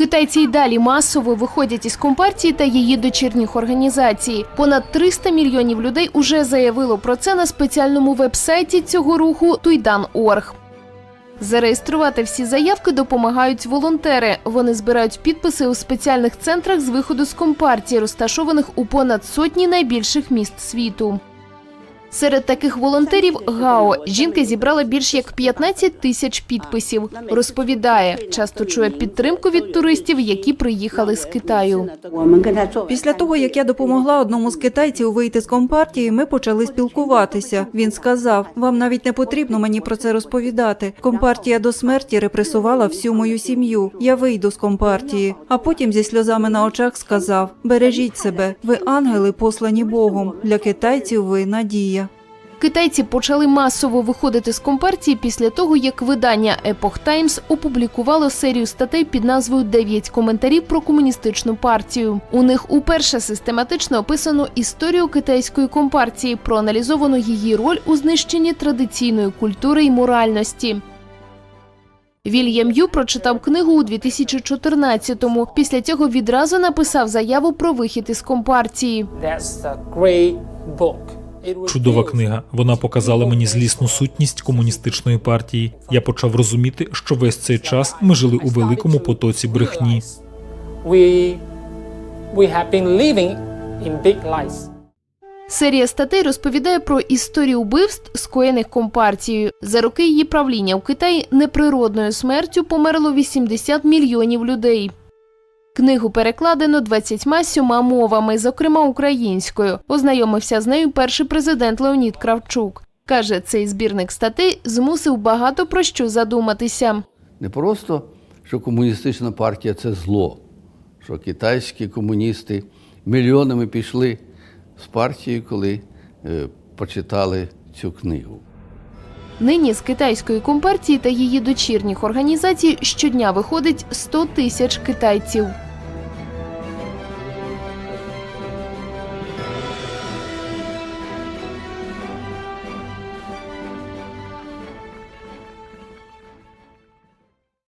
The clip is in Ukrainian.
Китайці й далі масово виходять із компартії та її дочірніх організацій. Понад 300 мільйонів людей уже заявило про це на спеціальному вебсайті цього руху Туйдан.орг. Зареєструвати всі заявки допомагають волонтери. Вони збирають підписи у спеціальних центрах з виходу з компартії, розташованих у понад сотні найбільших міст світу. Серед таких волонтерів ГАО жінка зібрала більш як 15 тисяч підписів. Розповідає, часто чує підтримку від туристів, які приїхали з Китаю. Після того, як я допомогла одному з китайців вийти з компартії, ми почали спілкуватися. Він сказав: вам навіть не потрібно мені про це розповідати. Компартія до смерті репресувала всю мою сім'ю. Я вийду з компартії. А потім зі сльозами на очах сказав: бережіть себе, ви ангели, послані Богом. Для китайців ви надія. Китайці почали масово виходити з компартії після того, як видання Epoch Times опублікувало серію статей під назвою «9 коментарів про комуністичну партію. У них уперше систематично описано історію китайської компартії, проаналізовано її роль у знищенні традиційної культури і моральності. Вільям Ю прочитав книгу у 2014-му. Після цього відразу написав заяву про вихід із компартії. That's a great book. Чудова книга. Вона показала мені злісну сутність комуністичної партії. Я почав розуміти, що весь цей час ми жили у великому потоці брехні. Серія статей розповідає про історію вбивств, скоєних компартією. За роки її правління у Китаї неприродною смертю померло 80 мільйонів людей. Книгу перекладено 27 мовами, зокрема українською. Ознайомився з нею перший президент Леонід Кравчук. Каже, цей збірник статей змусив багато про що задуматися. Не просто, що комуністична партія це зло, що китайські комуністи мільйонами пішли з партії, коли е, почитали цю книгу. Нині з китайської компартії та її дочірніх організацій щодня виходить 100 тисяч китайців.